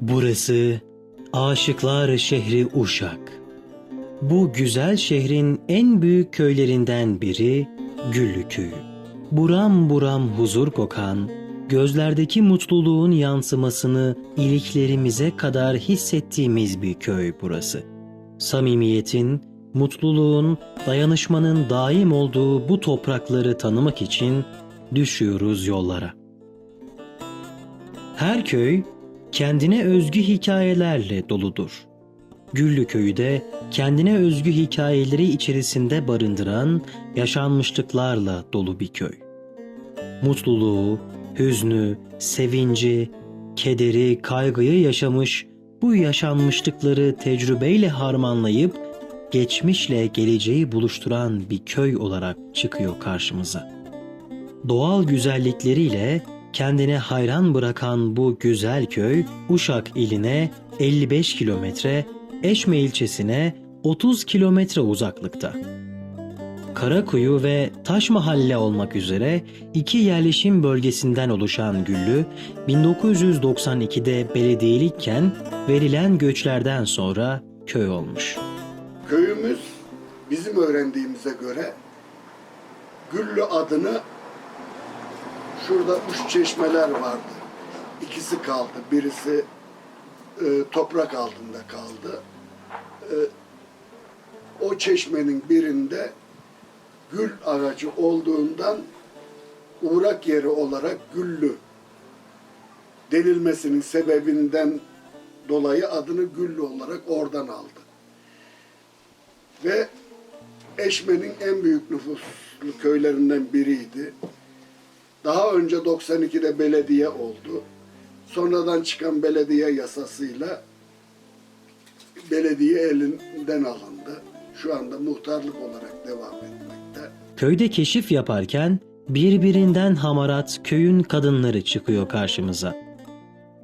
Burası Aşıklar şehri Uşak. Bu güzel şehrin en büyük köylerinden biri Güllü Köyü. Buram buram huzur kokan, gözlerdeki mutluluğun yansımasını iliklerimize kadar hissettiğimiz bir köy burası. Samimiyetin, mutluluğun, dayanışmanın daim olduğu bu toprakları tanımak için düşüyoruz yollara. Her köy kendine özgü hikayelerle doludur. Güllü köyü de kendine özgü hikayeleri içerisinde barındıran yaşanmışlıklarla dolu bir köy. Mutluluğu, hüznü, sevinci, kederi, kaygıyı yaşamış, bu yaşanmışlıkları tecrübeyle harmanlayıp geçmişle geleceği buluşturan bir köy olarak çıkıyor karşımıza. Doğal güzellikleriyle kendine hayran bırakan bu güzel köy Uşak iline 55 kilometre, Eşme ilçesine 30 kilometre uzaklıkta. Karakuyu ve Taş Mahalle olmak üzere iki yerleşim bölgesinden oluşan Güllü, 1992'de belediyelikken verilen göçlerden sonra köy olmuş. Köyümüz bizim öğrendiğimize göre Güllü adını şurada üç çeşmeler vardı. İkisi kaldı. Birisi e, toprak altında kaldı. E, o çeşmenin birinde gül ağacı olduğundan uğrak yeri olarak Güllü denilmesinin sebebinden dolayı adını Güllü olarak oradan aldı ve Eşme'nin en büyük nüfuslu köylerinden biriydi. Daha önce 92'de belediye oldu. Sonradan çıkan belediye yasasıyla belediye elinden alındı. Şu anda muhtarlık olarak devam etmekte. Köyde keşif yaparken birbirinden hamarat köyün kadınları çıkıyor karşımıza.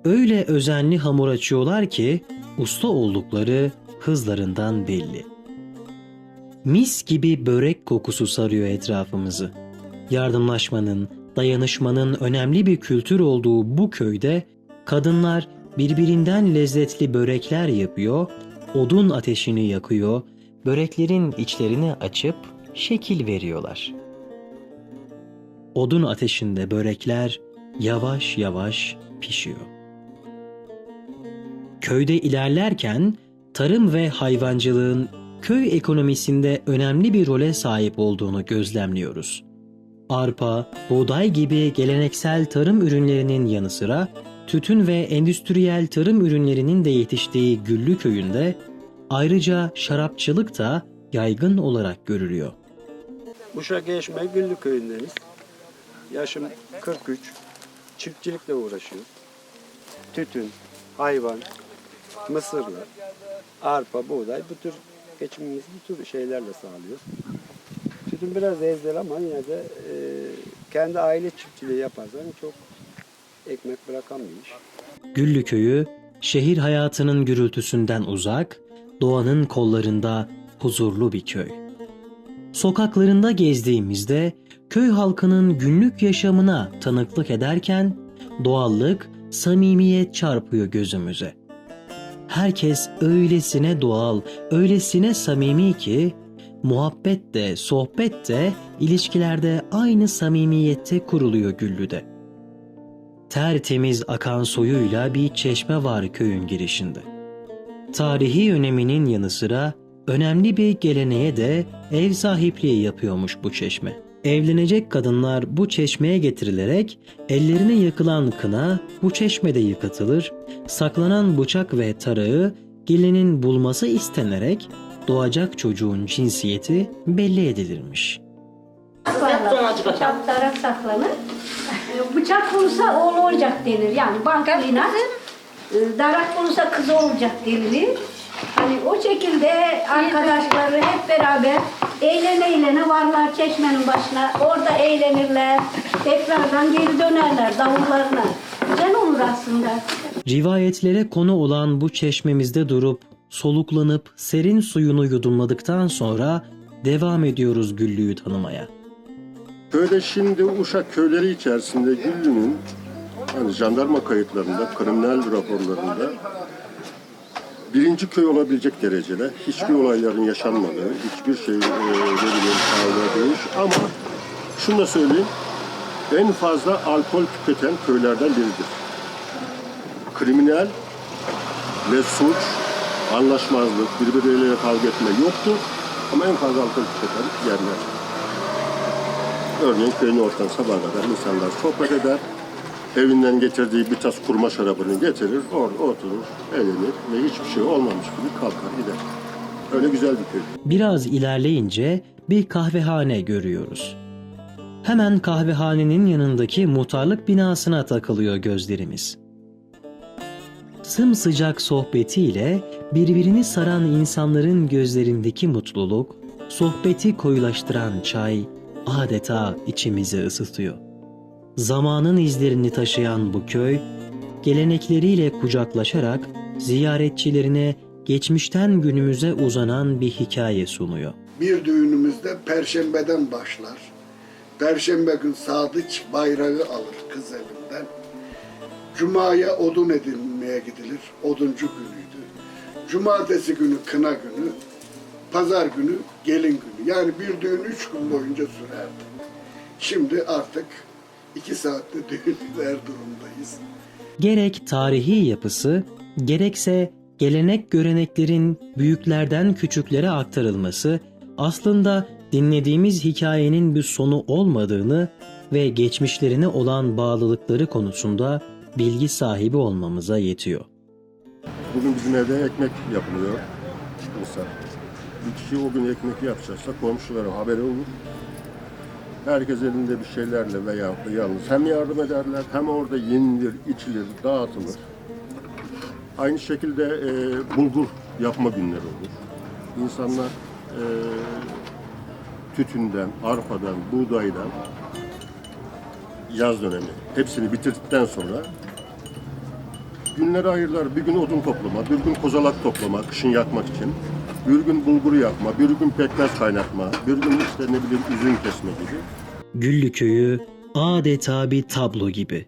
Öyle özenli hamur açıyorlar ki usta oldukları hızlarından belli. Mis gibi börek kokusu sarıyor etrafımızı. Yardımlaşmanın, dayanışmanın önemli bir kültür olduğu bu köyde kadınlar birbirinden lezzetli börekler yapıyor, odun ateşini yakıyor, böreklerin içlerini açıp şekil veriyorlar. Odun ateşinde börekler yavaş yavaş pişiyor. Köyde ilerlerken tarım ve hayvancılığın köy ekonomisinde önemli bir role sahip olduğunu gözlemliyoruz. Arpa, buğday gibi geleneksel tarım ürünlerinin yanı sıra tütün ve endüstriyel tarım ürünlerinin de yetiştiği Güllü köyünde ayrıca şarapçılık da yaygın olarak görülüyor. Uşak Eşme Güllü köyündeniz. Yaşım 43. Çiftçilikle uğraşıyoruz. Tütün, hayvan, mısırla, arpa, buğday bu tür geçimimizi bu tür şeylerle sağlıyoruz. Tütün biraz ezber ama yine de e, kendi aile çiftçiliği yaparsan çok ekmek bırakan bir iş. Güllü köyü şehir hayatının gürültüsünden uzak, doğanın kollarında huzurlu bir köy. Sokaklarında gezdiğimizde köy halkının günlük yaşamına tanıklık ederken doğallık, samimiyet çarpıyor gözümüze. Herkes öylesine doğal, öylesine samimi ki muhabbet de, sohbet de ilişkilerde aynı samimiyette kuruluyor Güllü'de. Tertemiz akan suyuyla bir çeşme var köyün girişinde. Tarihi öneminin yanı sıra önemli bir geleneğe de ev sahipliği yapıyormuş bu çeşme. Evlenecek kadınlar bu çeşmeye getirilerek ellerine yakılan kına bu çeşmede yıkatılır, saklanan bıçak ve tarağı gelinin bulması istenerek doğacak çocuğun cinsiyeti belli edilirmiş. Darak saklanır. Bıçak olursa oğlu olacak denir. Yani bankalıyla e, darak olursa kız olacak denilir. Hani o şekilde arkadaşları hep beraber eğlene eğlene varlar çeşmenin başına. Orada eğlenirler. Tekrardan geri dönerler davullarına. Güzel olur aslında. Rivayetlere konu olan bu çeşmemizde durup soluklanıp serin suyunu yudumladıktan sonra devam ediyoruz Güllü'yü tanımaya. Köyde şimdi Uşak köyleri içerisinde Güllü'nün hani jandarma kayıtlarında, kriminal raporlarında birinci köy olabilecek derecede hiçbir olayların yaşanmadığı, hiçbir şey e, dövüş ama şunu da söyleyeyim, en fazla alkol tüketen köylerden biridir. Kriminal ve suç, anlaşmazlık, birbirleriyle kavga etme yoktur ama en fazla alkol tüketen yerler. Örneğin köyün ortasına sabah kadar insanlar sohbet eder, evinden getirdiği bir tas kurma şarabını getirir, orada oturur, eğlenir ve hiçbir şey olmamış gibi kalkar gider. Öyle güzel bir köy. Biraz ilerleyince bir kahvehane görüyoruz. Hemen kahvehanenin yanındaki muhtarlık binasına takılıyor gözlerimiz. Sımsıcak sohbetiyle birbirini saran insanların gözlerindeki mutluluk, sohbeti koyulaştıran çay adeta içimizi ısıtıyor. Zamanın izlerini taşıyan bu köy, gelenekleriyle kucaklaşarak ziyaretçilerine geçmişten günümüze uzanan bir hikaye sunuyor. Bir düğünümüzde perşembeden başlar. Perşembe gün sadıç bayrağı alır kız evinden. Cuma'ya odun edinmeye gidilir. Oduncu günüydü. Cumartesi günü kına günü. Pazar günü gelin günü. Yani bir düğün üç gün boyunca sürerdi. Şimdi artık iki saatte düğün eder durumdayız. Gerek tarihi yapısı, gerekse gelenek göreneklerin büyüklerden küçüklere aktarılması aslında dinlediğimiz hikayenin bir sonu olmadığını ve geçmişlerine olan bağlılıkları konusunda bilgi sahibi olmamıza yetiyor. Bugün bizim evde ekmek yapılıyor. Mesela bir kişi o gün ekmek yapacaksa komşulara haberi olur. Herkes elinde bir şeylerle veya yalnız hem yardım ederler hem orada yenilir, içilir, dağıtılır. Aynı şekilde e, bulgur yapma günleri olur. İnsanlar e, tütünden, arpadan, buğdaydan yaz dönemi hepsini bitirdikten sonra günleri ayırırlar. Bir gün odun toplama, bir gün kozalak toplama, kışın yakmak için. Bir gün bulgur yapma, bir gün pekmez kaynatma, bir gün işte ne bileyim üzüm kesme gibi. Güllü köyü adeta bir tablo gibi.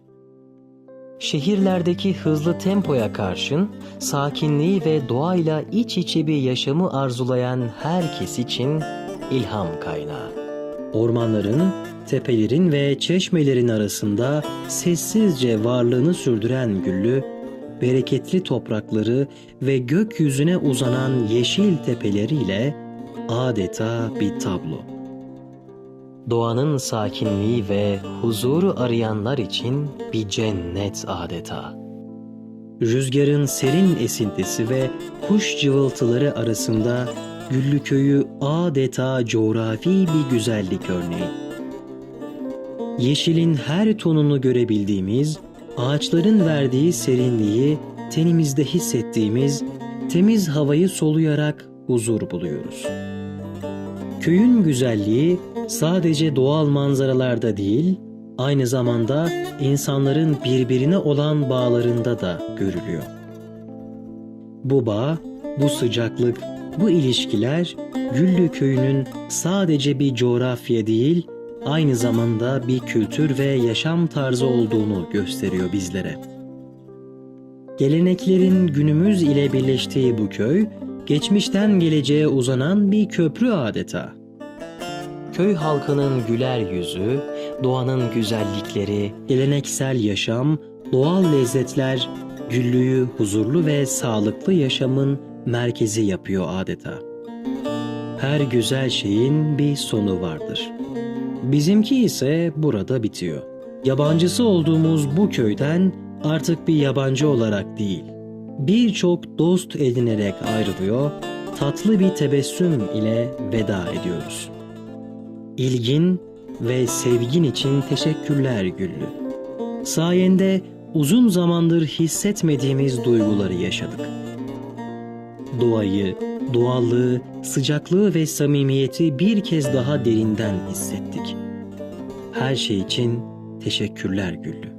Şehirlerdeki hızlı tempoya karşın sakinliği ve doğayla iç içe bir yaşamı arzulayan herkes için ilham kaynağı. Ormanların, tepelerin ve çeşmelerin arasında sessizce varlığını sürdüren Güllü, bereketli toprakları ve gökyüzüne uzanan yeşil tepeleriyle adeta bir tablo. Doğanın sakinliği ve huzuru arayanlar için bir cennet adeta. Rüzgarın serin esintisi ve kuş cıvıltıları arasında Güllü Köyü adeta coğrafi bir güzellik örneği. Yeşilin her tonunu görebildiğimiz, ağaçların verdiği serinliği tenimizde hissettiğimiz temiz havayı soluyarak huzur buluyoruz. Köyün güzelliği sadece doğal manzaralarda değil, aynı zamanda insanların birbirine olan bağlarında da görülüyor. Bu bağ, bu sıcaklık, bu ilişkiler Güllü Köyü'nün sadece bir coğrafya değil, aynı zamanda bir kültür ve yaşam tarzı olduğunu gösteriyor bizlere. Geleneklerin günümüz ile birleştiği bu köy, geçmişten geleceğe uzanan bir köprü adeta. Köy halkının güler yüzü, doğanın güzellikleri, geleneksel yaşam, doğal lezzetler, güllüyü huzurlu ve sağlıklı yaşamın merkezi yapıyor adeta. Her güzel şeyin bir sonu vardır. Bizimki ise burada bitiyor. Yabancısı olduğumuz bu köyden artık bir yabancı olarak değil, birçok dost edinerek ayrılıyor, tatlı bir tebessüm ile veda ediyoruz. İlgin ve sevgin için teşekkürler Güllü. Sayende uzun zamandır hissetmediğimiz duyguları yaşadık. Doğayı, doğallığı, sıcaklığı ve samimiyeti bir kez daha derinden hissettik. Her şey için teşekkürler Güllü.